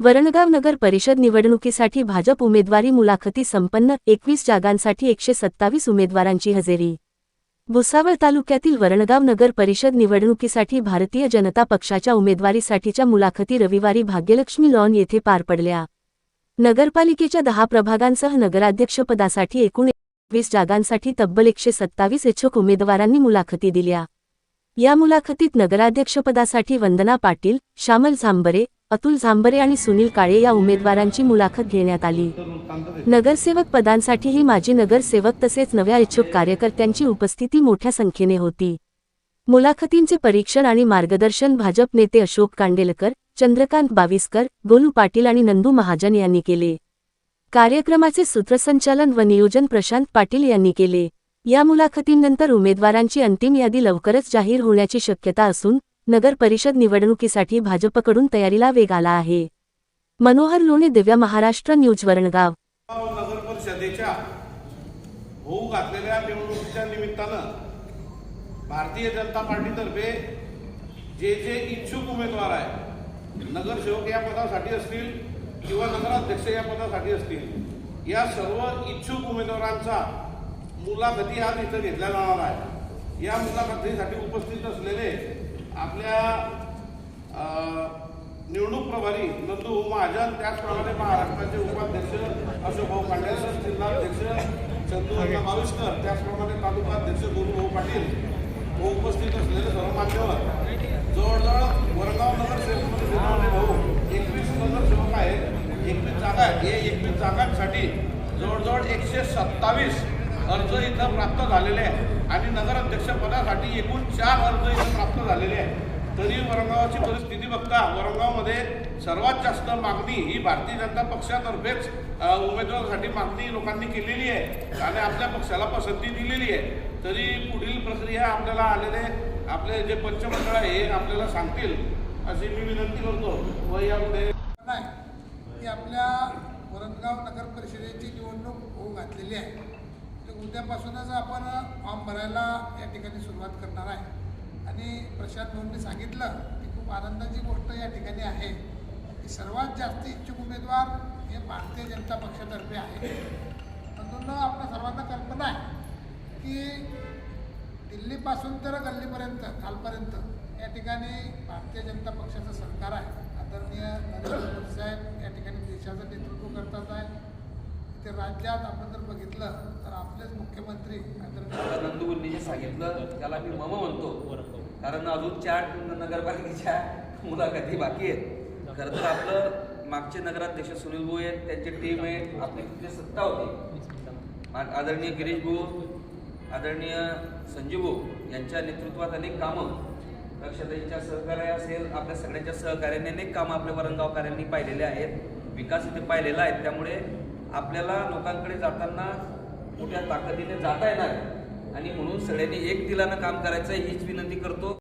वरणगाव नगर परिषद निवडणुकीसाठी भाजप उमेदवारी मुलाखती संपन्न एकवीस जागांसाठी एकशे सत्तावीस उमेदवारांची हजेरी. भुसावळ तालुक्यातील वरणगाव नगर परिषद निवडणुकीसाठी भारतीय जनता पक्षाच्या उमेदवारीसाठीच्या मुलाखती रविवारी भाग्यलक्ष्मी लॉन येथे पार पडल्या. नगरपालिकेच्या दहा प्रभागांसह नगराध्यक्षपदासाठी एकूण एकवीस जागांसाठी तब्बल एकशे सत्तावीस इच्छुक उमेदवारांनी मुलाखती दिल्या. या मुलाखतीत नगराध्यक्षपदासाठी वंदना पाटील श्यामल झांबरे अतुल झांबरे आणि सुनील काळे या उमेदवारांची मुलाखत घेण्यात आली. नगरसेवक पदांसाठीही माजी नगरसेवक तसेच नव्या इच्छुक कार्यकर्त्यांची उपस्थिती मोठ्या संख्येने होती. मुलाखतींचे परीक्षण आणि मार्गदर्शन भाजप नेते अशोक कांडेलकर चंद्रकांत बाविस्कर गोलू पाटील आणि नंदू महाजन यांनी केले. कार्यक्रमाचे सूत्रसंचालन व नियोजन प्रशांत पाटील यांनी केले. या मुलाखतींनंतर उमेदवारांची अंतिम यादी लवकरच जाहीर होण्याची शक्यता असून नगर परिषद निवडणुकीसाठी भाजपकडून तयारीला वेग आला आहे. मनोहर लोणे दिव्या महाराष्ट्र न्यूज वरणगाव. नगर परिषदेच्या होऊ घातलेल्या निवडणुकीच्या निमित्तानं भारतीय जनता पार्टीतर्फे जे जे इच्छुक उमेदवार आहे नगरसेवक या पदासाठी असतील किंवा नगराध्यक्ष या पदासाठी असतील या सर्व इच्छुक उमेदवारांचा मुलाखती आज इथं घेतल्या जाणार आहे या मुलाखतीसाठी उपस्थित असलेले आपल्या निवडणूक प्रभारी नंदू महाजन त्याचप्रमाणे महाराष्ट्राचे उपाध्यक्ष अशोकभाऊ खांडेकर जिल्हाध्यक्ष चंदू बाविस्कर त्याचप्रमाणे तालुका अध्यक्ष गुरुभाऊ पाटील व उपस्थित असलेले सर्व मान्यवर जवळजवळ वरगाव नगरसेवक भाऊ एकवीस नगरसेवक आहेत एकवीस जागा हे एकवीस जागांसाठी जवळजवळ एकशे सत्तावीस अर्ज इथं प्राप्त झालेले आहे. आणि नगराध्यक्षपदासाठी एकूण चार अर्ज इथं प्राप्त झालेले आहे तरी वरंगावाची परिस्थिती बघता वरंगावमध्ये सर्वात जास्त मागणी ही भारतीय जनता पक्षातर्फेच उमेदवारासाठी मागणी लोकांनी केलेली आहे. आणि आपल्या पक्षाला पसंती दिलेली आहे. तरी पुढील प्रक्रिया आपल्याला आलेले आपले जे पंचमंडळ आहे हे आपल्याला सांगतील अशी मी विनंती करतो. व यामध्ये नाही की आपल्या वरणगाव नगर परिषदेची निवडणूक होऊ घातलेली आहे. तर उद्यापासूनच आपण फॉर्म भरायला या ठिकाणी सुरुवात करणार आहे. आणि प्रशांत भाऊंनी सांगितलं की खूप आनंदाची गोष्ट या ठिकाणी आहे. की सर्वात जास्त इच्छुक उमेदवार हे भारतीय जनता पक्षातर्फे आहे म्हणून आपल्या सर्वांना कल्पना आहे की दिल्लीपासून तर गल्लीपर्यंत खालपर्यंत या ठिकाणी भारतीय जनता पक्षाचं सरकार आहे. आदरणीय नरेंद्र ते राज्यात आपण जर बघितलं तर आपलेच मुख्यमंत्री आदरणीय जे सांगितलं त्याला मी मम म्हणतो. कारण अजून चार नगरपालिकेच्या मुलाखती बाकी आहेत. खरं तर आपलं मागचे नगराध्यक्ष सुनील भाऊ आहेत त्यांची टीम आहे. आपली तिथे सत्ता होती. आदरणीय गिरीश भाऊ आदरणीय संजीव भाऊ यांच्या नेतृत्वात अनेक कामं. लक्षाताईंच्या सहकार्य असेल आपल्या सगळ्यांच्या सहकार्याने अनेक कामं आपल्या वरणगावकरांनी पाहिलेले आहेत. विकास इथे पाहिलेला आहे त्यामुळे आपल्याला लोकांकडे जाताना मोठ्या ताकदीने जाता येणार आणि म्हणून सगळ्यांनी एक दिलानं काम करायचं हीच विनंती करतो.